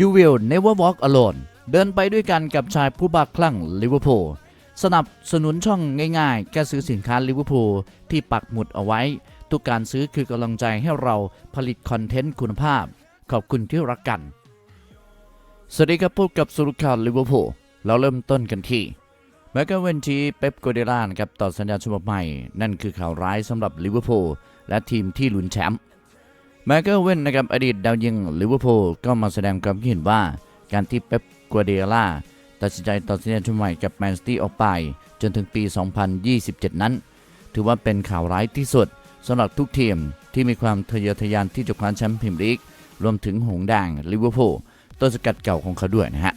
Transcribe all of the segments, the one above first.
You will never walk alone เดินไปด้วยกันกับชายผู้บ้าคลั่งลิเวอร์พูลสนับสนุนช่องง่ายๆ แค่ซื้อสินค้าลิเวอร์พูลที่ปักหมุดเอาไว้ ทุกการซื้อคือกำลังใจให้เราผลิตคอนเทนต์คุณภาพ ขอบคุณที่รักกัน สวัสดีครับพบกับสุรุข่าวลิเวอร์พูลเราเริ่มต้นกันที่แม้กเวนทีเป๊ปโกเดล่านะครับต่อสัญญาฉบับใหม่ นั่นคือข่าวร้ายสำหรับลิเวอร์พูลและทีมที่ลุ้นแชมป์ แมเคิลเว่นนะครับอดีตดาวยิงลิเวอร์พูลก็มาแสดงความคิดเห็นว่า การที่เป๊ปกัวเดล่าตัดสินใจต่อสัญญาชุดใหม่กับแมนซิตี้ออกไป จนถึงปี 2027 นั้น ถือว่าเป็นข่าวร้ายที่สุดสำหรับทุกทีมที่มีความทะเยอทะยานที่จะคว้าแชมป์พรีเมียร์ลีกรวมถึงหงส์แดงลิเวอร์พูลต้นสกัดเก่าของเขาด้วยนะฮะ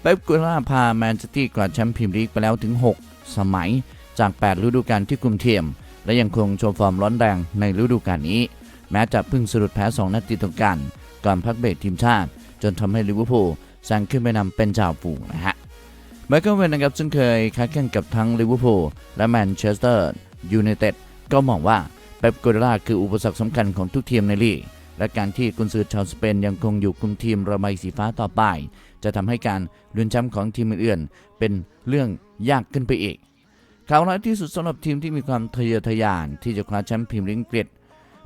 เป๊ปกัวเดล่าพาแมนซิตี้กวาดแชมป์พรีเมียร์ลีกไปแล้วถึง 6 สมัยจาก 8 ฤดูกาลที่คุมทีมและยังคงโชว์ฟอร์มร้อนแรงในฤดูกาลนี้ แม้จะพิ่งสะดุดแพ้ 2 นัดติดต่อกัน ก่อนพักเบรกทีมชาติ จนทำให้ลิเวอร์พูลแซงขึ้นไปนำเป็นจ่าฝูงนะฮะไมเคิลเวนนะครับซึ่งเคยค้าแข่งกับทั้งลิเวอร์พูลและแมนเชสเตอร์ยูไนเต็ดก็มองว่าเป๊ปโกเดล่าคืออุปสรรคสำคัญของทุกทีมในลีกและการที่กุนซือชาวสเปนยังคงอยู่คุมทีมระบายสีฟ้าต่อไป จะทำให้การลุ้นแชมป์ของทีมอื่นๆเป็นเรื่องยากขึ้นไปอีกข่าวร้ายที่สุดสำหรับทีมที่มีความทะเยอทะยานที่จะคว้าแชมป์พรีเมียร์ลีกอังกฤษ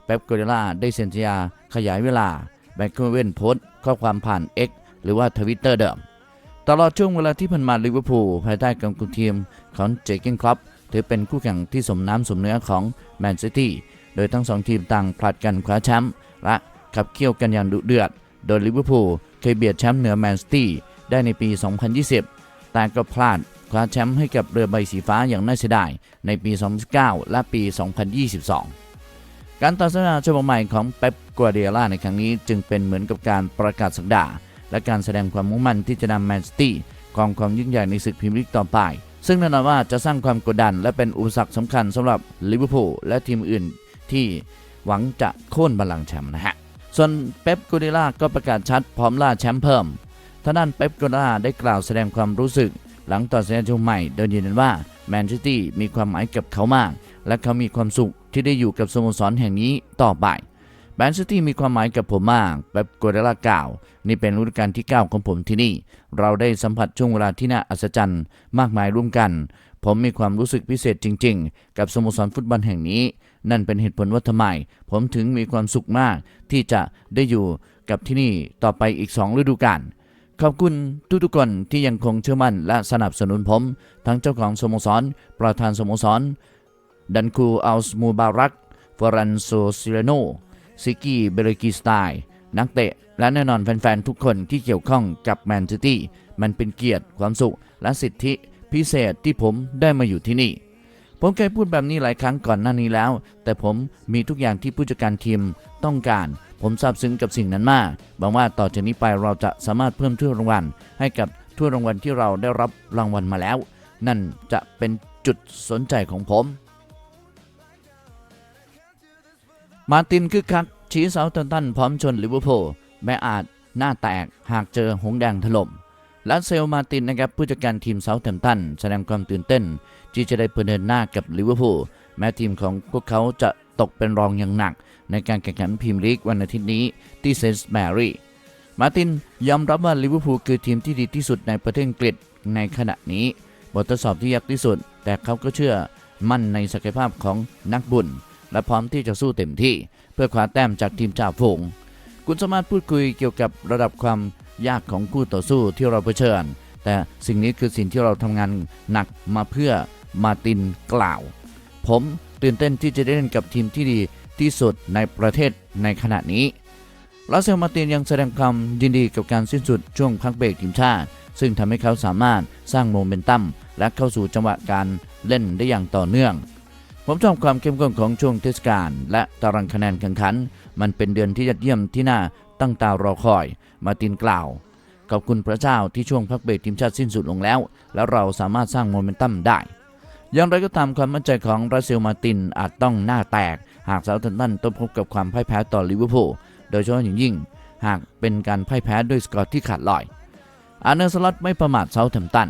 เป๊ปกัวเดล่าได้เซ็นสัญญาขยายเวลาแบ็คเวนโพสต์ข้อความผ่าน X หรือว่าทวิตเตอร์เดิม ตลอดช่วงเวลาที่ผ่านมาลิเวอร์พูลภายใต้การคุมทีมของเจเกนคลับถือเป็นคู่แข่งที่สมน้ำสมเนื้อของแมนซิตี้โดยทั้งสองทีมต่างผลัดกันคว้าแชมป์และขับเคี่ยวกันอย่างดุเดือด โดยลิเวอร์พูลเคยเบียดแชมป์เหนือแมนซิตี้ได้ในปี 2020 แต่ก็พลาดคว้าแชมป์ให้กับเรือใบสีฟ้าอย่างน่าเสียดายในปี 2019 และปี 2022 การตัดสัญญาฉบับใหม่ของเป๊ปกัวเดียล่าในครั้งนี้จึงเป็นเหมือนกับการประกาศสักดา และการแสดงความมุ่งมั่นที่จะนำแมนซิตี้ครองความยิ่งใหญ่ในศึกพรีเมียร์ลีกต่อไป ซึ่งแน่นอนว่าจะสร้างความกดดันและเป็นอุปสรรคสำคัญสำหรับลิเวอร์พูลและทีมอื่นที่หวังจะโค่นบัลลังก์แชมป์นะฮะ ส่วนเป๊ปกัวเดียล่าก็ประกาศชัดพร้อมล่าแชมป์เพิ่มท่านั้นเป๊ปกัวเดียล่าได้กล่าวแสดงความรู้สึก หลังต่อสัญญาฉบับใหม่โดยยืนยันว่าแมนซิตี้มีความหมายกับเขามาก และเขามีความสุข ที่ได้อยู่กับสโมสรแห่งนี้ต่อไปแมนซิตี้มีความหมายกับผมมากเป๊ปกัวเดล่ากล่าวนี่เป็นฤดูกาลที่ 9 ของผมที่นี่ เราได้สัมผัสช่วงเวลาที่น่าอัศจรรย์มากมายร่วมกัน ผมมีความรู้สึกพิเศษจริง ๆ กับสโมสรฟุตบอลแห่งนี้ นั่นเป็นเหตุผลว่าทำไม ผมถึงมีความสุขมากที่จะได้อยู่กับที่นี่ต่อไปอีก 2 ฤดูกาลขอบคุณทุกๆคนที่ยังคงเชื่อมั่นและสนับสนุนผม ทั้งเจ้าของสโมสร ประธานสโมสร ดันคูอัลส์มูบารักฟรันโซซิเลโนซิกี้เบรกิสไตน์นักเตะ และแน่นอนแฟนๆ ทุกคนที่เกี่ยวข้องกับแมนซิตี้มันเป็นเกียรติความสุข และสิทธิพิเศษที่ผมได้มาอยู่ที่นี่ ผมเคยพูดแบบนี้หลายครั้งก่อนหน้านี้แล้ว แต่ผมมีทุกอย่างที่ผู้จัดการทีมต้องการ ผมซาบซึ้งกับสิ่งนั้นมากหวังว่าต่อจากนี้ไปเราจะสามารถเพิ่มถ้วยรางวัล ให้กับถ้วยรางวัลที่เราได้รับรางวัลมาแล้ว นั่นจะเป็นจุดสนใจของผม มาตินคือคักชี้เสาตันตันพร้อมชนลิเวอร์พูลแม้อาจหน้าแตกหากเจอหงแดงถล่มและเซลมาตินนะครับผู้จัดการทีมเซาแธมตันแสดงความตื่นเต้น ที่จะได้เผชิญหน้ากับลิเวอร์พูลแม้ทีมของพวกเขาจะตกเป็นรองอย่างหนัก ในการแข่งขันพรีเมียร์ลีกวันอาทิตย์นี้ที่เซนต์แมรี่มาตินยอมรับว่าลิเวอร์พูลคือทีมที่ดีที่สุดในประเทศอังกฤษในขณะนี้ บททดสอบที่ยากที่สุด แต่เขาก็เชื่อมั่นในศักยภาพของนักบุญ และพร้อมที่จะสู้เต็มที่ เพื่อคว้าแต้มจากทีมจ่าฝูงคุณสามารถพูดคุยเกี่ยวกับระดับความยากของคู่ต่อสู้ที่เราเผชิญ แต่สิ่งนี้คือสิ่งที่เราทำงานหนักมาเพื่อมาตินกล่าว ผมตื่นเต้นที่จะได้เล่นกับทีมที่ดีที่สุดในประเทศในขณะนี้ลาเซลมาร์ตินยังแสดงความยินดีกับการสิ้นสุดช่วงพักเบรกทีมชาติ ซึ่งทำให้เขาสามารถสร้างโมเมนตัมและเข้าสู่จังหวะการเล่นได้อย่างต่อเนื่อง ผมชอบความเข้มข้นของช่วงเทศกาลและตารางคะแนนแข่งขัน มันเป็นเดือนที่ยอดเยี่ยมที่น่าตั้งตารอคอย มาตินกล่าว ขอบคุณพระเจ้าที่ช่วงพักเบรกทีมชาติสิ้นสุดลงแล้ว แล้วเราสามารถสร้างโมเมนตัมได้ อย่างไรก็ตามความมั่นใจของราเซลมาร์ตินอาจต้องหน้าแตก หากเซาท์แธมตันต้องพบกับความพ่ายแพ้ต่อลิเวอร์พูลโดยเฉพาะอย่างยิ่ง หากเป็นการพ่ายแพ้ด้วยสกอร์ที่ขาดลอย อาร์เนอร์สล็อตไม่ประมาทเซาท์แธมตัน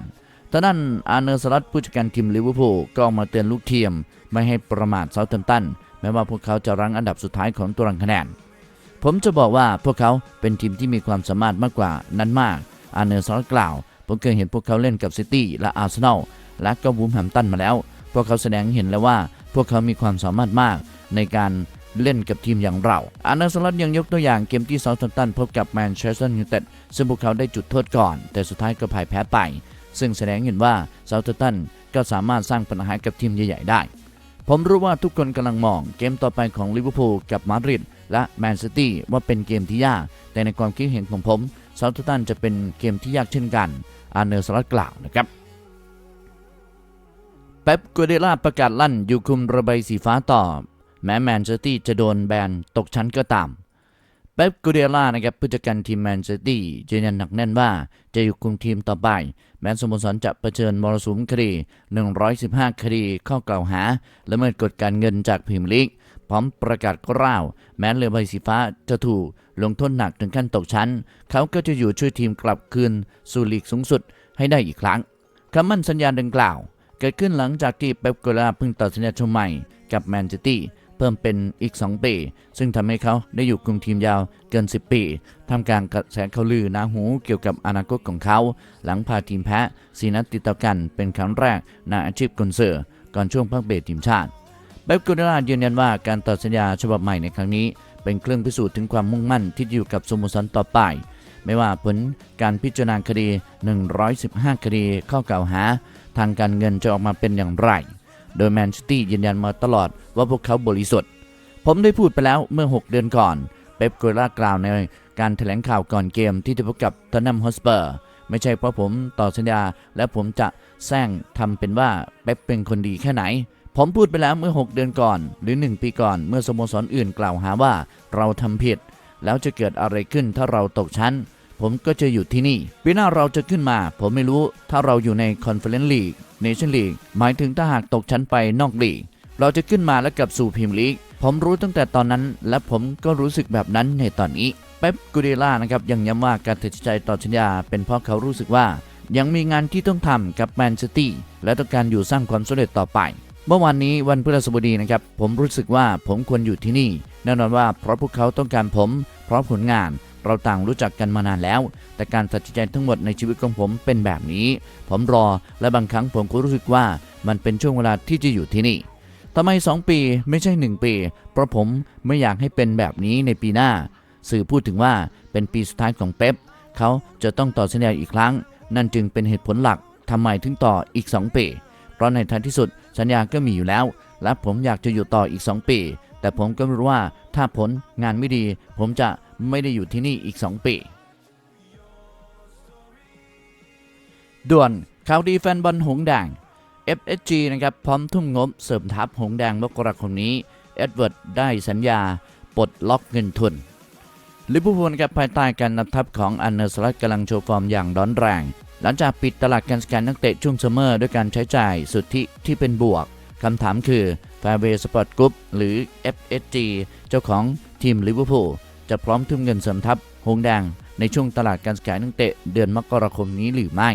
ทางด้านอาร์เนอร์สล็อตผู้จัดการทีมลิเวอร์พูลก็ออกมาเตือนลูกทีม ไม่ให้ประมาทเซาท์แธมตันแม้ว่าพวกเขาจะรั้งอันดับสุดท้ายของตารางคะแนน ผมจะบอกว่าพวกเขาเป็นทีมที่มีความสามารถมากกว่านั้นมาก อาเนอร์สลอตกล่าว ผมเคยเห็นพวกเขาเล่นกับซิตี้และอาร์เซนอลและก็วูฟแฮมตันมาแล้ว พวกเขาแสดงเห็นแล้วว่า พวกเขามีความสามารถมากในการเล่นกับทีมอย่างเรา อาร์เนอร์สลอตยังยกตัวอย่างเกมที่เซาท์แฮมป์ตันพบกับแมนเชสเตอร์ยูไนเต็ดซึ่งพวกเขาได้จุดโทษก่อน แต่สุดท้ายก็พ่ายแพ้ไป ซึ่งแสดงเห็นว่าเซาท์แฮมป์ตันก็สามารถสร้างปัญหากับทีมใหญ่ๆได้ ผมรู้ว่าทุกคนกำลังมองเกมต่อไปของลิเวอร์พูลกับมาดริดและแมนซิตี้ว่าเป็นเกมที่ยาก แต่ในความคิดเห็นของผมซาลตันจะเป็นเกมที่ยากเช่นกัน อาเนอร์สลัดกล่าวนะครับเป๊ปกัวเดล่าประกาศลั่นอยู่คุมระบายสีฟ้าต่อ แม้แมนซิตี้จะโดนแบนตกชั้นก็ตาม ป๊ปกัวเดล่านะครับผู้จัดการทีมแมนซิตี้ยืนยันหนักแน่นว่าจะอยู่คุมทีมต่อไป แม้สโมสรจะเผชิญมรสุมคดี 115 คดีข้อกล่าวหาและเมิดกฎการเงินจากพรีเมียร์ลีกพร้อมประกาศกล้าว แม้เรือใบสีฟ้าจะถูกลงโทษหนักถึงขั้นตกชั้น เขาก็จะอยู่ช่วยทีมกลับคืนสู่ลีกสูงสุดให้ได้อีกครั้งคำมั่นสัญญาดังกล่าว เกิดขึ้นหลังจากที่เป๊ปกัวเดล่าเพิ่งต่อสัญญาชมใหม่กับแมนซิตี้ เพิ่มเป็นอีก 2 ปี ซึ่งทำให้เขาได้อยู่คุมทีมยาวเกิน 10 ปีทำกลางกระแสข่าวลือหนาหูเกี่ยวกับอนาคตของเขา หลังพาทีมแพ้สีนัดติดต่อกันเป็นครั้งแรกในอาชีพกุนเซอร์ก่อนช่วงพักเบรทีมชาติเป๊ปกัวเดล่ายืนยันว่าการต่อสัญญาฉบับใหม่ในครั้งนี้ เป็นเครื่องพิสูจน์ถึงความมุ่งมั่นที่อยู่กับสโมสรต่อไป ไม่ว่าผลการพิจารณาคดี 115 คดีข้อกล่าวหา ทางการเงินจะออกมาเป็นอย่างไร โดยแมนซิตี้ยืนยันมาตลอดว่าพวกเขาบริสุทธิ์ ผมได้พูดไปแล้วเมื่อ 6 เดือนก่อน เป๊ปกัวเล่ากล่าวในการแถลงข่าวก่อนเกมที่จะพบกับทอนนัมฮอสเปอร์ ไม่ใช่เพราะผมต่อสัญญา และผมจะแซงทำเป็นว่าเป๊ปเป็นคนดีแค่ไหน ผมพูดไปแล้วเมื่อ 6 เดือนก่อน หรือ 1 ปีก่อนเมื่อสโมสรอื่นกล่าวหาว่าเราทำผิด แล้วจะเกิดอะไรขึ้นถ้าเราตกชั้นผมก็จะอยู่ที่นี่ปีหน้าเราจะขึ้นมา ผมไม่รู้ถ้าเราอยู่ในคอนเฟอเรนซ์ลีก เนชั่นลีกหมายถึงถ้าหากตกชั้นไปนอกลีก เราจะขึ้นมาแล้วกลับสู่พรีเมียร์ลีก ผมรู้ตั้งแต่ตอนนั้น และผมก็รู้สึกแบบนั้นในตอนนี้ เป๊ปกูเดล่านะครับยังย้ำว่าการตัดสินใจต่อสัญญา เป็นเพราะเขารู้สึกว่า ยังมีงานที่ต้องทำกับแมนซิตี้และต้องการอยู่สร้างความสำเร็จต่อไป เมื่อวานนี้วันพฤหัสบดีนะครับผมรู้สึกว่าผมควรอยู่ที่นี่ แน่นอนว่าเพราะพวกเขาต้องการผม เพราะผลงาน เราต่างรู้จักกันมานานแล้ว แต่การตัดสินใจทั้งหมดในชีวิตของผมเป็นแบบนี้ ผมรอและบางครั้งผมก็รู้สึกว่ามันเป็นช่วงเวลาที่จะอยู่ที่นี่ทำไม 2 ปีไม่ใช่ 1 ปี เพราะผมไม่อยากให้เป็นแบบนี้ในปีหน้า สื่อพูดถึงว่าเป็นปีสุดท้ายของเป๊ปเขาจะต้องต่อสัญญาอีกครั้ง นั่นจึงเป็นเหตุผลหลักทำไมถึงต่ออีก 2 ปี เพราะในท้ายที่สุดสัญญาก็มีอยู่แล้ว และผมอยากจะอยู่ต่ออีก 2 ปี แต่ผมก็รู้ว่าถ้าผลงานไม่ดี ผมจะ ไม่ได้อยู่ที่นี่อีก 2 ปี ด่วนข่าวดีแฟนบอลหงส์แดง FSG นะครับพร้อมทุ่มงบเสริมทัพหงแดงมกราคมนี้ เอ็ดเวิร์ดได้สัญญาปลดล็อกเงินทุนลิเวอร์พูลนะครับภายใต้การนำทัพของอันเนอร์สลัดกำลังโชว์ฟอร์มอย่างร้อนแรง หลังจากปิดตลาดการสแกนนักเตะช่วงซัมเมอร์ด้วยการใช้จ่ายสุทธิที่เป็นบวกคำถามคือ f a i r w a y Sport Group หรือ FSG เจ้าของทีมลิเวอร์พูล จะพร้อมทุ่มเงินเสริมทัพหงแดงในช่วงตลาดการขายนักเตะเดือนมกราคมนี้หรือไม่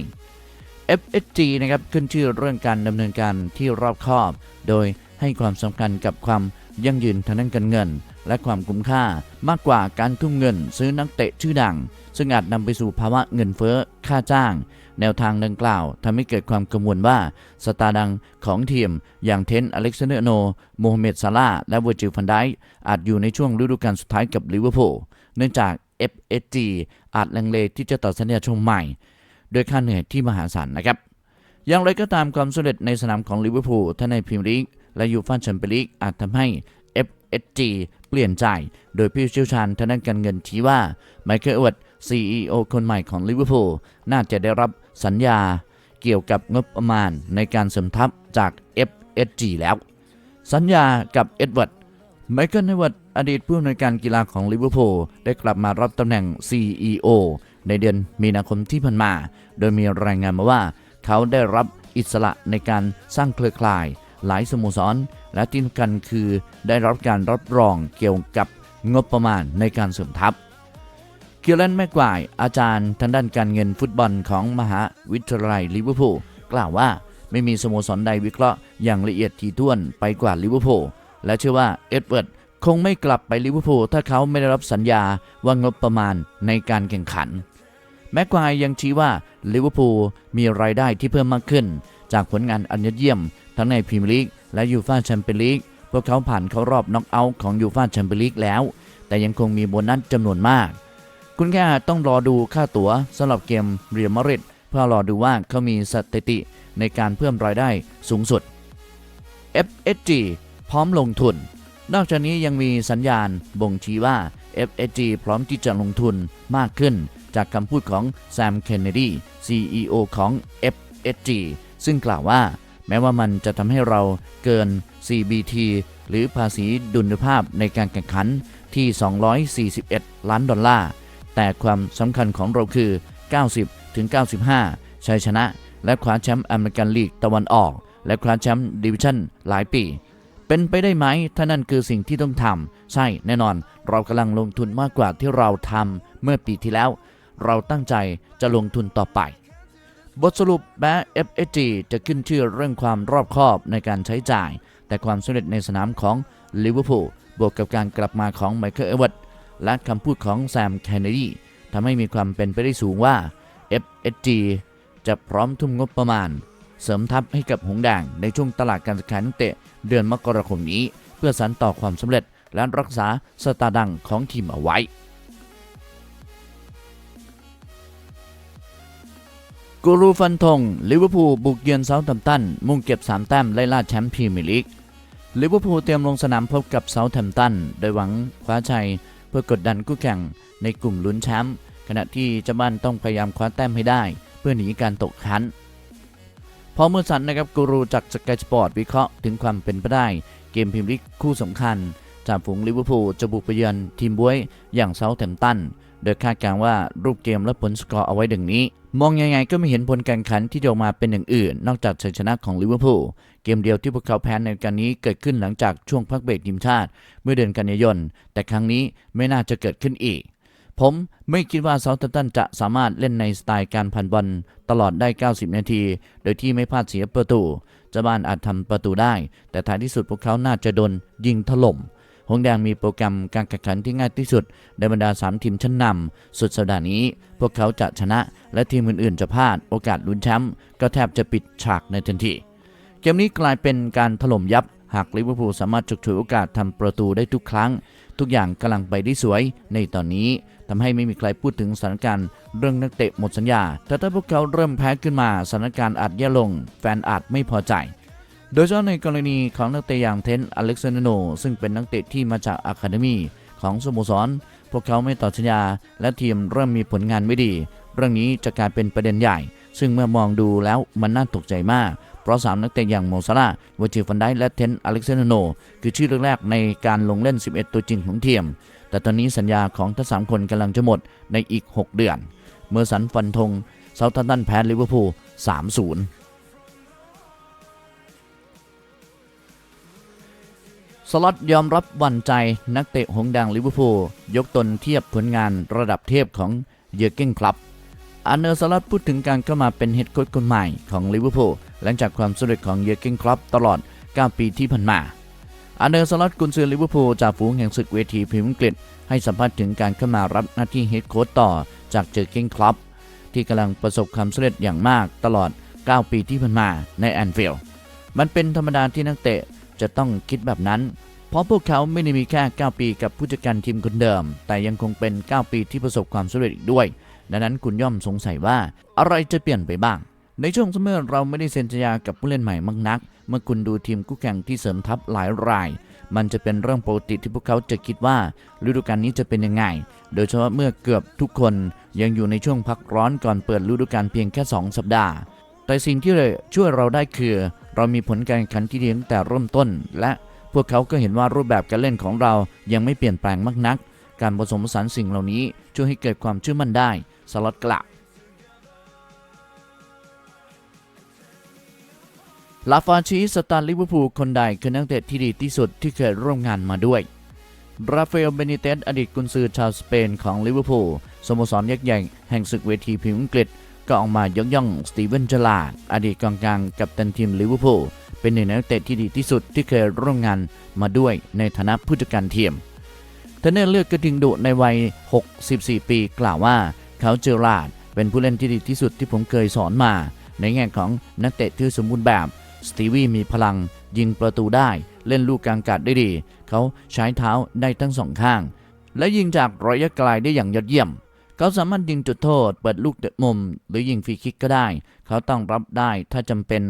FSG นะครับขึ้นชื่อเรื่องการดำเนินการที่รอบคอบ โดยให้ความสำคัญกับความยั่งยืนทางด้านการเงิน และความคุ้มค่ามากกว่าการทุ่มเงินซื้อนักเตะชื่อดัง ซึ่งอาจนำไปสู่ภาวะเงินเฟ้อค่าจ้าง แนวทางดังกล่าวทำให้เกิดความกังวลว่า สตาร์ดังของทีม อย่างเทนอเล็กซานเดอร์โนโมฮัมเหม็ดซาลาห์และเวอร์จิลฟันไดอาจอยู่ในช่วงฤดูกาลสุดท้ายกับลิเวอร์พูลเนื่องจาก FSG อาจลังเลที่จะต่อสัญญาชมใหม่โดยค่าเหนื่อยที่มหาศาลนะครับ อย่างไรก็ตามความสำเร็จในสนามของลิเวอร์พูลทั้งในพรีเมียร์ลีกและยูฟ่าแชมเปี้ยนลีกอาจทำให้ FSG เปลี่ยนใจ โดยผู้เชี่ยวชาญทางด้านการเงินชี้ว่าไมเคิลเอิร์ด CEO คนใหม่ของลิเวอร์พูลน่าจะได้รับ สัญญาเกี่ยวกับงบประมาณในการเสริมทัพจาก FSG แล้ว สัญญากับเอ็ดเวิร์ดไมเคิลเอ็ดเวิร์ดอดีตผู้อำนวยการกีฬาของลิเวอร์พูลได้กลับมารับตำแหน่ง CEO ในเดือนมีนาคมที่ผ่านมา โดยมีรายงานมาว่า เขาได้รับอิสระในการสร้างเครือข่าย หลายสโมสร และที่สำคัญคือได้รับการรับรองเกี่ยวกับงบประมาณในการเสริมทัพ เกียร์แลนแม็กวายอาจารย์ทางด้านการเงินฟุตบอลของมหาวิทยาลัยลิเวอร์พูลกล่าวว่าไม่มีสโมสรใดวิเคราะห์อย่างละเอียดถี่ถ้วนไปกว่าลิเวอร์พูลและเชื่อว่าเอ็ดเวิร์ดคงไม่กลับไปลิเวอร์พูลถ้าเขาไม่ได้รับสัญญาว่างบประมาณในการแข่งขัน แม็กควายยังชี้ว่าลิเวอร์พูลมีรายได้ที่เพิ่มมากขึ้น จากผลงานอันยอดเยี่ยม ทั้งในพรีเมียร์ลีกและยูฟ่าแชมเปี้ยนลีกพวกเขาผ่านเข้ารอบน็อกเอาท์ของยูฟ่าแชมเปี้ยนลีกแล้ว แต่ยังคงมีโบนัสจำนวนมาก คุณแค่ต้องรอดูค่าตั๋วสำหรับเกมเรียลมาดริดเพื่อรอดูว่าเขามีสถิติในการเพิ่มรายได้สูงสุด FSG พร้อมลงทุน นอกจากนี้ยังมีสัญญาณบ่งชี้ว่า FSG พร้อมที่จะลงทุนมากขึ้น จากคำพูดของแซม เคนเนดี CEO ของ FSG ซึ่งกล่าวว่า แม้ว่ามันจะทำให้เราเกิน CBT หรือภาษีดุลยภาพในการแข่งขันที่ 241 ล้านดอลลาร์ แต่ความสำคัญของเราคือ 90 ถึง 95 ชัยชนะ และคว้าแชมป์อเมริกันลีกตะวันออก และคว้าแชมป์ดิวิชั่นหลายปี เป็นไปได้ไหม ถ้านั่นคือสิ่งที่ต้องทำใช่แน่นอน เรากำลังลงทุนมากกว่าที่เราทำเมื่อปีที่แล้ว เราตั้งใจจะลงทุนต่อไป บทสรุปแม้ FSG จะขึ้นชื่อเรื่องความรอบคอบในการใช้จ่าย แต่ความสำเร็จในสนามของลิเวอร์พูลบวกกับการกลับมาของไมเคิลเอเวิร์ต และคำพูดของแซมแคนเนดีทำให้มีความเป็นไปได้สูงว่า FSG จะพร้อมทุ่มงบประมาณ เสริมทัพให้กับหงแดงในช่วงตลาดการซื้อขายนักเตะเดือนมกราคมนี้ เพื่อสานต่อความสำเร็จและรักษาสตาร์ดังของทีมเอาไว้ กูรูฟันธงลิเวอร์พูลบุกเยือนเซาท์แฮมป์ตัน มุ่งเก็บ 3 แต้มไล่ล่าแชมป์พรีเมียร์ลีกลิเวอร์พูลเตรียมลงสนามพบกับเซาท์แฮมป์ตัน โดยหวังคว้าชัย พื่อกดดันคู่แข่งในกลุ่มลุ้นแชมป์ขณะที่เจ้าบ้านต้องพยายามคว้าแต้มให้ได้ เพื่อหนีการตกชั้นพอเมื่อสันนะครับกูรูจากสกายสปอร์ตวิเคราะห์ถึงความเป็นไปได้ เกมพิมพ์ลิกคู่สำคัญจากฝูงลิเวอร์พูลจะบุกไปเยือนทีมบ้วยอย่างเซาท์แฮมป์ตัน โดยคาดการณ์ว่ารูปเกมและผลสกอร์เอาไว้ดังนี้ มองยังไงก็ไม่เห็นผลการแข่งขันที่จะออกมาเป็นอย่างอื่น นอกจากชัยชนะของลิเวอร์พูลเกมเดียวที่พวกเขาแพ้ในการนี้เกิดขึ้นหลังจากช่วงพักเบรกทีมชาติ เมื่อเดือนกันยายน แต่ครั้งนี้ไม่น่าจะเกิดขึ้นอีก ผมไม่คิดว่าเซาท์แฮมป์ตันจะสามารถเล่นในสไตล์การผ่านบอลตลอดได้ 90 นาที โดยที่ไม่พลาดเสียประตูเจ้าบ้านอาจทำประตูได้ แต่ท้ายที่สุดพวกเขาน่าจะโดนยิงถล่ม หงแดงมีโปรแกรมการแข่งขันที่ง่ายที่สุด ในบรรดา 3 ทีมชั้นนำสุดสัปดาห์นี้ พวกเขาจะชนะ และทีมอื่นๆ จะพลาดโอกาสลุ้นแชมป์ก็แทบจะปิดฉากในทันที เกมนี้กลายเป็นการถล่มยับ หากลิเวอร์พูลสามารถฉกฉวยโอกาสทำประตูได้ทุกครั้ง ทุกอย่างกำลังไปได้สวยในตอนนี้ทำให้ไม่มีใครพูดถึงสถานการณ์เรื่องนักเตะหมดสัญญา แต่ถ้าพวกเขาเริ่มแพ้ขึ้นมาสถานการณ์อาจแย่ลง แฟนอาจไม่พอใจ โดยเฉพาะในกรณีของนักเตะอย่างเทนอเล็กซานโน ซึ่งเป็นนักเตะที่มาจากอะคาเดมีของสโมสร พวกเขาไม่ต่อสัญญา และทีมเริ่มมีผลงานไม่ดี เรื่องนี้จะกลายเป็นประเด็นใหญ่ ซึ่งเมื่อมองดูแล้วมันน่าตกใจมาก เพราะ 3 นักเตะอย่างโมซาลาวอจิฟันไดและเทนอเล็กซานโน คือชื่อแรกๆในการลงเล่น 11 ตัวจริงของทีม แต่ตอนนี้สัญญาของทั้งสามคนกำลังจะหมดในอีก 6 เดือน เมื่อสันฟันธงเซาท์ตันแพ้ลิเวอร์พูล 3-0 ล็อตยอมรับวันใจนักเตะหงส์แดงลิเวอร์พูลยกตนเทียบผลงานระดับเทพของเยอร์เก้นคลับอันเนอร์สล็อตพูดถึงการเข้ามาเป็นเฮดโค้ชคนใหม่ของลิเวอร์พูลหลังจากความสำเร็จของเยอร์เก้นคลับตลอด 9 ปีที่ผ่านมาอันเนอร์สล็อตกุนซือลิเวอร์พูลจากฝูงแห่งศึกเวทีพรีเมียร์อังกฤษให้สัมภาษณ์ถึงการเข้ามารับหน้าที่เฮดโค้ชต่อจากเจอร์เก้นคลับที่กำลังประสบความสำเร็จอย่างมากตลอด 9 ปีที่ผ่านมาในแอนฟิลด์มันเป็นธรรมดาที่นักเตะ จะต้องคิดแบบนั้น เพราะพวกเขาไม่ได้มีแค่ 9 ปีกับผู้จัดการทีมคนเดิม แต่ยังคงเป็น 9 ปีที่ประสบความสำเร็จอีกด้วย ดังนั้นคุณย่อมสงสัยว่าอะไรจะเปลี่ยนไปบ้าง ในช่วงซัมเมอเราไม่ได้เซ็นสัญญากับผู้เล่นใหม่มากนัก เมื่อคุณดูทีมคู่แข่งที่เสริมทัพหลายราย มันจะเป็นเรื่องปกติที่พวกเขาจะคิดว่าฤดูกาลนี้จะเป็นยังไง โดยเฉพาะเมื่อเกือบทุกคนยังอยู่ในช่วงพักร้อนก่อนเปิดฤดูกาลเพียงแค่ 2 สัปดาห์แต่สิ่งที่ช่วยเราได้คือ เรามีผลการแข่งขันที่ดีตั้งแต่เริ่มต้น และพวกเขาก็เห็นว่ารูปแบบการเล่นของเรายังไม่เปลี่ยนแปลงมากนัก การผสมผสานสิ่งเหล่านี้ช่วยให้เกิดความเชื่อมั่นได้สล็อตกล่าวลาฟาชีสตาร์ลิเวอร์พูลคนใดคือนักเตะที่ดีที่สุดที่เคยร่วมงานมาด้วย ราฟาเอล เบนิเตสอดีตกุนซือชาวสเปนของลิเวอร์พูลสโมสรยักษ์ใหญ่แห่งศึกเวทีพรีเมียร์อังกฤษ ก็ออกมายกย่องสตีเวนเจลาดอดีตกองกลางกับตันทีมลิเวอร์พูลเป็นหนึ่งในนักเตะที่ดีที่สุดที่เคยร่วมงานมาด้วยในฐานะผู้จัดการทีมเทนเนอร์เลือกกระทิงดุในวัย 64 ปีกล่าวว่าเขาเจอราดเป็นผู้เล่นที่ดีที่สุดที่ผมเคยสอนมา ในแง่ของนักเตะที่สมบูรณ์แบบสตีวีมีพลัง ยิงประตูได้เล่นลูกกลางกาศได้ดี เขาใช้เท้าได้ทั้งสองข้าง และยิงจากระยะไกลได้อย่างยอดเยี่ยม เขาสามารถยิงจุดโทษ เปิดลูกเตะมุม หรือยิงฟรีคิกก็ได้ เขาต้องรับได้ถ้าจำเป็น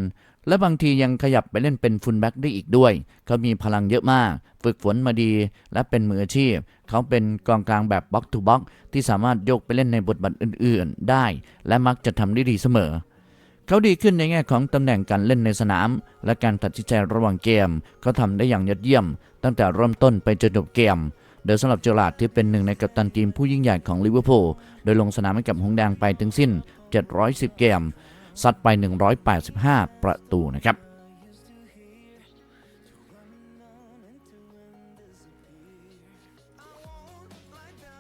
และบางทียังขยับไปเล่นเป็นฟุลแบ็กได้อีกด้วย เขามีพลังเยอะมาก ฝึกฝนมาดี และเป็นมืออาชีพ เขาเป็นกองกลางแบบบ็อกทูบ็อกที่สามารถยกไปเล่นในบทบาทอื่น ๆ ได้ และมักจะทำได้ดีเสมอเขาดีขึ้นในแง่ของตำแหน่งการเล่นในสนาม และการตัดสินใจระหว่างเกม เขาทำได้อย่างยอดเยี่ยม ตั้งแต่เริ่มต้นไปจนจบเกม โดยสำหรับเจอราดที่เป็นหนึ่งในกัปตันทีมผู้ยิ่งใหญ่ของลิเวอร์พูลโดยลงสนามให้กับหงแดงไปถึงสิ้น 710 เกม ซัดไป 185 ประตูนะครับ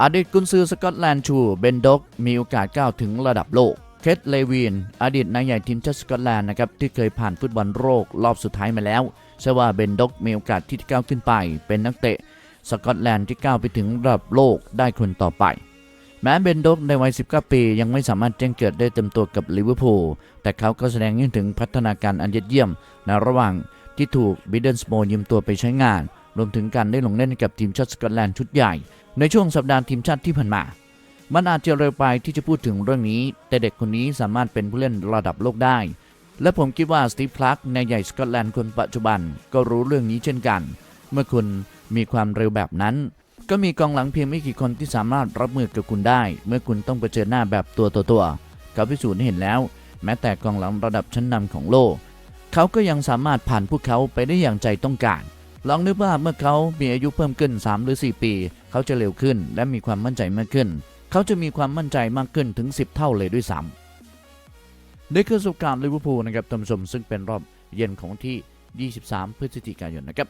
อดีตกุนซือสกอตแลนด์ชูเบนด็อกมีโอกาสก้าวถึงระดับโลก เคทเลวีนอดีตนายใหญ่ทีมชาติสกอตแลนด์นะครับที่เคยผ่านฟุตบอลโลกรอบสุดท้ายมาแล้วเชื่อว่าเบนด็อกมีโอกาสที่จะก้าวขึ้นไป เป็นนักเตะ สกอตแลนด์ที่ก้าวไปถึงระดับโลกได้คนต่อไป แม้เบนด็อกในวัย 19 ปียังไม่สามารถแจ้งเกิดได้เต็มตัวกับลิเวอร์พูลแต่เขาก็แสดงให้ถึงพัฒนาการอันยอดเยี่ยมในระหว่างที่ถูกบิดเดนสโมยืมตัวไปใช้งาน รวมถึงการได้ลงเล่นกับทีมชาติสกอตแลนด์ชุดใหญ่ ในช่วงสัปดาห์ทีมชาติที่ผ่านมา มันอาจจะเร็วไปที่จะพูดถึงเรื่องนี้ แต่เด็กคนนี้สามารถเป็นผู้เล่นระดับโลกได้ และผมคิดว่าสตีฟคลาร์กในใหญ่สกอตแลนด์คนปัจจุบันก็รู้เรื่องนี้เช่นกัน เมื่อคุณ มีความเร็วแบบนั้น ก็มีกองหลังเพียงไม่กี่คนที่สามารถรับมือกับคุณได้ เมื่อคุณต้องเผชิญหน้าแบบตัวต่อตัวเขาพิสูจน์ให้เห็นแล้ว แม้แต่กองหลังระดับชั้นนำของโลก เขาก็ยังสามารถผ่านพวกเขาไปได้อย่างใจต้องการ ลองนึกว่าเมื่อเขามีอายุเพิ่มขึ้น 3 หรือ 4 ปี เขาจะเร็วขึ้นและมีความมั่นใจมากขึ้น เขาจะมีความมั่นใจมากขึ้นถึง 10 เท่าเลยด้วยซ้ำนี่คือสุการลิเวอร์พูลนะครับท่านผู้ชมซึ่งเป็นรอบเย็นของที่ 23 พฤศจิกายนนะครับ